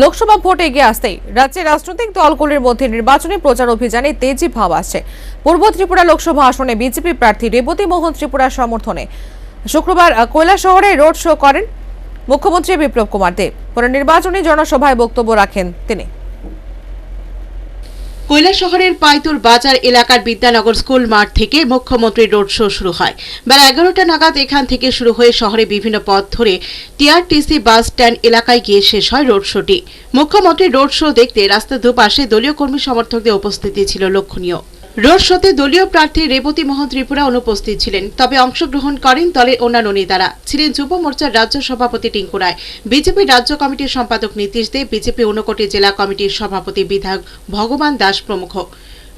Lok Sabha vote এগিয়ে আসতেই রাজ্যের রাজনৈতিক দলগুলির মধ্যে নির্বাচনী প্রচার অভিযানে তেজি ভাব আসছে। পূর্ব ত্রিপুরা লোকসভা আসনে বিজেপি প্রার্থী রেবতী মোহন ত্রিপুরার সমর্থনে শুক্রবার কৈলা শহরে রোড শো করেন মুখ্যমন্ত্রী বিপ্লব কুমার দেব। পরে নির্বাচনী জনসভায় বক্তব্য রাখেন তিনি। শহরের পাইতুর বাজার এলাকার বিদ্যানগর স্কুল মাঠ থেকে মুখ্যমন্ত্রী রোড শো শুরু হয়। বেলা এগারোটা নাগাদ এখান থেকে শুরু হয়ে শহরে বিভিন্ন পথ ধরে টিআরটিসি বাস স্ট্যান্ড এলাকায় গিয়ে শেষ হয় রোড শোটি। মুখ্যমন্ত্রী রোড শো দেখতে রাস্তার দুপাশে দলীয় কর্মী সমর্থকদের উপস্থিতি ছিল লক্ষণীয়। রোড শোতে দলীয় প্রার্থী রেবতী মোহন ত্রিপুরা অনুপস্থিত ছিলেন। তবে অংশগ্রহণ করেন দলের অন্যান্য নেতারা ছিলেন যুব মোর্চার রাজ্য সভাপতি টিঙ্কু রায়, বিজেপি রাজ্য কমিটির সম্পাদক নীতিশ দে, বিজেপি ঊনকোটি জেলা কমিটির সভাপতি বিধায়ক ভগবান দাস প্রমুখ।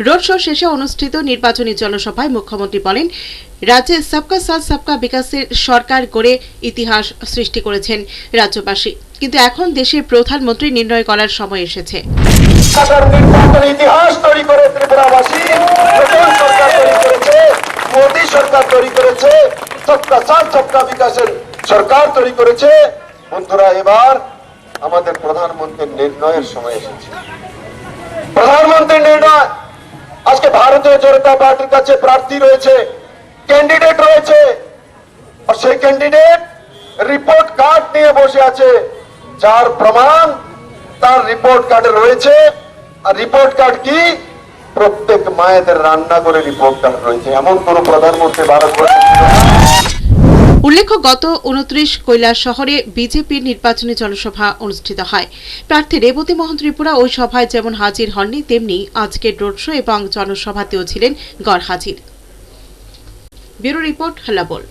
রোড শো শেষে অনুষ্ঠিত নির্বাচনী জনসভায় মুখ্যমন্ত্রী বলেন, রাজ্যে সবকা সাথ সবকা বিকাশের সরকার গড়ে ইতিহাস সৃষ্টি করেছেন রাজ্যবাসী। কিন্তু এখন দেশের প্রধানমন্ত্রী নির্ণয় করার সময় এসেছে। সরকার তৈরি করেছে। বন্ধুরা, এবার আমাদের প্রধানমন্ত্রীর নির্ণয়ের সময় এসেছে। প্রধানমন্ত্রীর নির্ণয় ভারতীয় জনতা পার্টির কাছে প্রার্থী রয়েছে ক্যান্ডিডেট রয়েছে। আর সেই ক্যান্ডিডেট রিপোর্ট কার্ড নিয়ে বসে আছে। যার প্রমাণ তার রিপোর্ট কার্ডে রয়েছে। আর রিপোর্ট কার্ড কি? প্রত্যেক মায়েদের রান্না করে রিপোর্ট কার্ড রয়েছে। এমন কোন প্রধানমন্ত্রী ভারতবর্ষে। উল্লেখ্য, গত উনত্রিশ কৈলাস শহরে বিজেপির নির্বাচনী জনসভা অনুষ্ঠিত হয়। প্রার্থী রেবতী মোহন ত্রিপুরা ওই সভায় যেমন হাজির হননি, তেমনি আজকের রোড শো এবং জনসভাতেও ছিলেন গড় হাজির। Bureau report হাল্লাবোল